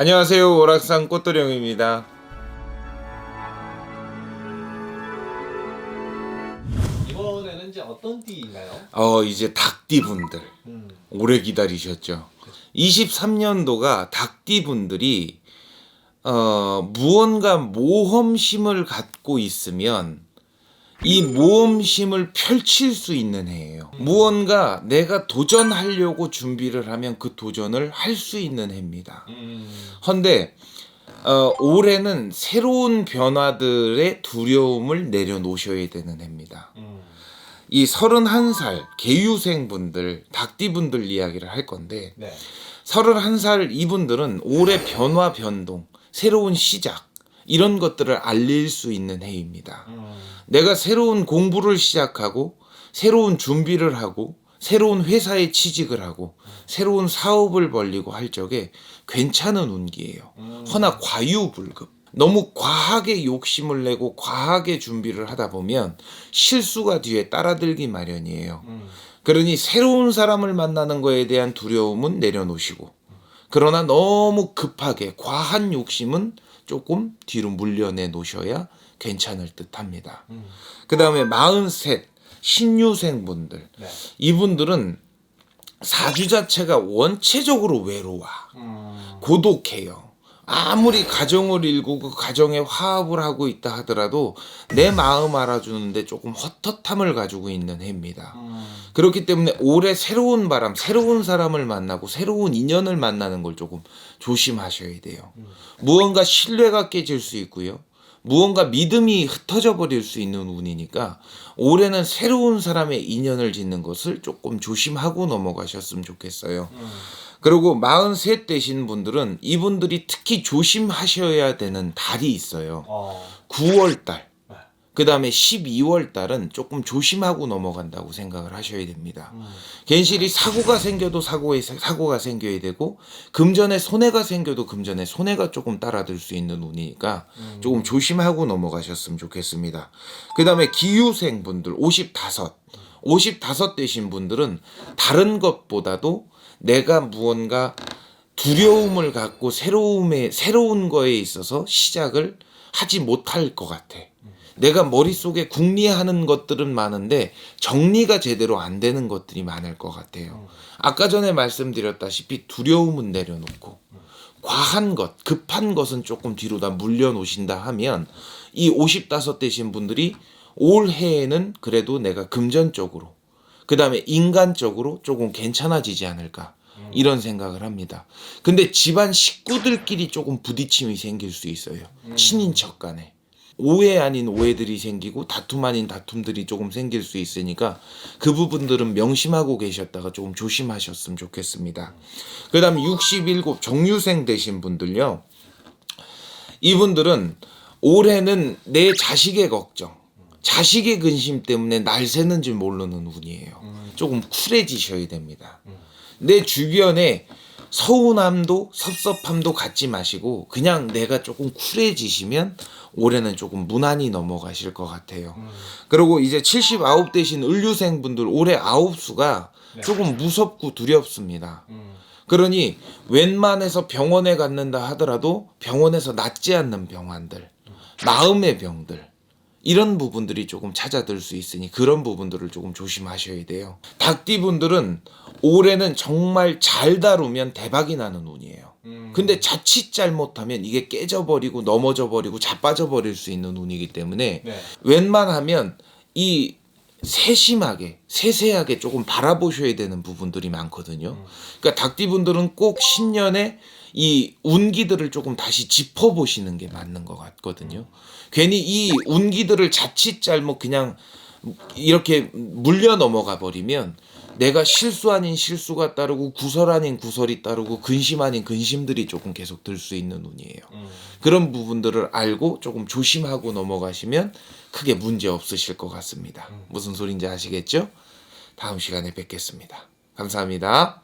안녕하세요. 오락산 꽃도령입니다. 이번에는 이제 어떤 띠인가요? 어, 이제 닭띠 분들 음. 오래 기다리셨죠. 23년도가 닭띠 분들이 어, 무언가 모험심을 갖고 있으면 이 모험심을 펼칠 수 있는 해예요. 무언가 내가 도전하려고 준비를 하면 그 도전을 할 수 있는 해입니다. 음. 헌데 어, 올해는 새로운 변화들의 두려움을 내려놓으셔야 되는 해입니다. 음. 이 31살 개유생분들, 닭띠분들 이야기를 할 건데 네. 31살 이분들은 올해 변화 변동, 새로운 시작 이런 것들을 알릴 수 있는 해입니다. 음. 내가 새로운 공부를 시작하고 새로운 준비를 하고 새로운 회사에 취직을 하고 새로운 사업을 벌리고 할 적에 괜찮은 운기예요. 음. 허나 과유불급. 너무 과하게 욕심을 내고 과하게 준비를 하다 보면 실수가 뒤에 따라들기 마련이에요. 음. 그러니 새로운 사람을 만나는 거에 대한 두려움은 내려놓으시고 그러나 너무 급하게 과한 욕심은 조금 뒤로 물려내 놓으셔야 괜찮을 듯 합니다. 음. 그 다음에 43 신유생분들 네. 이분들은 사주 자체가 원체적으로 외로워 음. 고독해요. 아무리 가정을 일구고 그 가정에 화합을 하고 있다 하더라도 내 마음 알아주는데 조금 헛헛함을 가지고 있는 해입니다. 음. 그렇기 때문에 올해 새로운 바람, 새로운 사람을 만나고 새로운 인연을 만나는 걸 조금 조심하셔야 돼요. 무언가 신뢰가 깨질 수 있고요. 무언가 믿음이 흩어져 버릴 수 있는 운이니까 올해는 새로운 사람의 인연을 짓는 것을 조금 조심하고 넘어가셨으면 좋겠어요. 음. 그리고 43 되신 분들은 이분들이 특히 조심하셔야 되는 달이 있어요. 어. 9월 달. 네. 그 다음에 12월 달은 조금 조심하고 넘어간다고 생각을 하셔야 됩니다. 음. 괜시리 사고가 생겨도 사고에 사고가 생겨야 되고 금전에 손해가 생겨도 금전에 손해가 조금 따라들 수 있는 운이니까 음. 조금 조심하고 넘어가셨으면 좋겠습니다. 그 다음에 기유생 분들 55, 55 되신 분들은 다른 것보다도 내가 무언가 두려움을 갖고 새로움에 새로운 거에 있어서 시작을 하지 못할 것 같아. 내가 머릿속에 궁리하는 것들은 많은데 정리가 제대로 안 되는 것들이 많을 것 같아요. 아까 전에 말씀드렸다시피 두려움은 내려놓고 과한 것, 급한 것은 조금 뒤로 다 물려놓으신다 하면 이 55 되신 분들이 올해에는 그래도 내가 금전적으로 그 다음에 인간적으로 조금 괜찮아지지 않을까 이런 생각을 합니다. 근데 집안 식구들끼리 조금 부딪힘이 생길 수 있어요. 친인척 간에. 오해 아닌 오해들이 생기고 다툼 아닌 다툼들이 조금 생길 수 있으니까 그 부분들은 명심하고 계셨다가 조금 조심하셨으면 좋겠습니다. 그 다음 67 정유생 되신 분들요. 이분들은 올해는 내 자식의 걱정, 자식의 근심 때문에 날 새는 줄 모르는 운이에요. 조금 쿨해지셔야 됩니다. 내 주변에 서운함도 섭섭함도 갖지 마시고 그냥 내가 조금 쿨해지시면 올해는 조금 무난히 넘어가실 것 같아요. 그리고 이제 79 되신 을류생 분들 올해 아홉 수가 조금 무섭고 두렵습니다. 음. 그러니 웬만해서 병원에 갔는다 하더라도 병원에서 낫지 않는 병환들, 마음의 병들 이런 부분들이 조금 찾아들 수 있으니 그런 부분들을 조금 조심하셔야 돼요. 닭띠 분들은 올해는 정말 잘 다루면 대박이 나는 운이에요. 음. 근데 자칫 잘못하면 이게 깨져버리고 넘어져 버리고 자빠져 버릴 수 있는 운이기 때문에 네. 웬만하면 이 세심하게 세세하게 조금 바라보셔야 되는 부분들이 많거든요. 그러니까 닭띠분들은 꼭 신년에 이 운기들을 조금 다시 짚어보시는 게 맞는 것 같거든요. 괜히 이 운기들을 자칫 잘못 그냥 이렇게 물려 넘어가 버리면 내가 실수 아닌 실수가 따르고 구설 아닌 구설이 따르고 근심 아닌 근심들이 조금 계속 들 수 있는 운이에요. 음. 그런 부분들을 알고 조금 조심하고 넘어가시면 크게 문제 없으실 것 같습니다. 무슨 소린지 아시겠죠? 다음 시간에 뵙겠습니다. 감사합니다.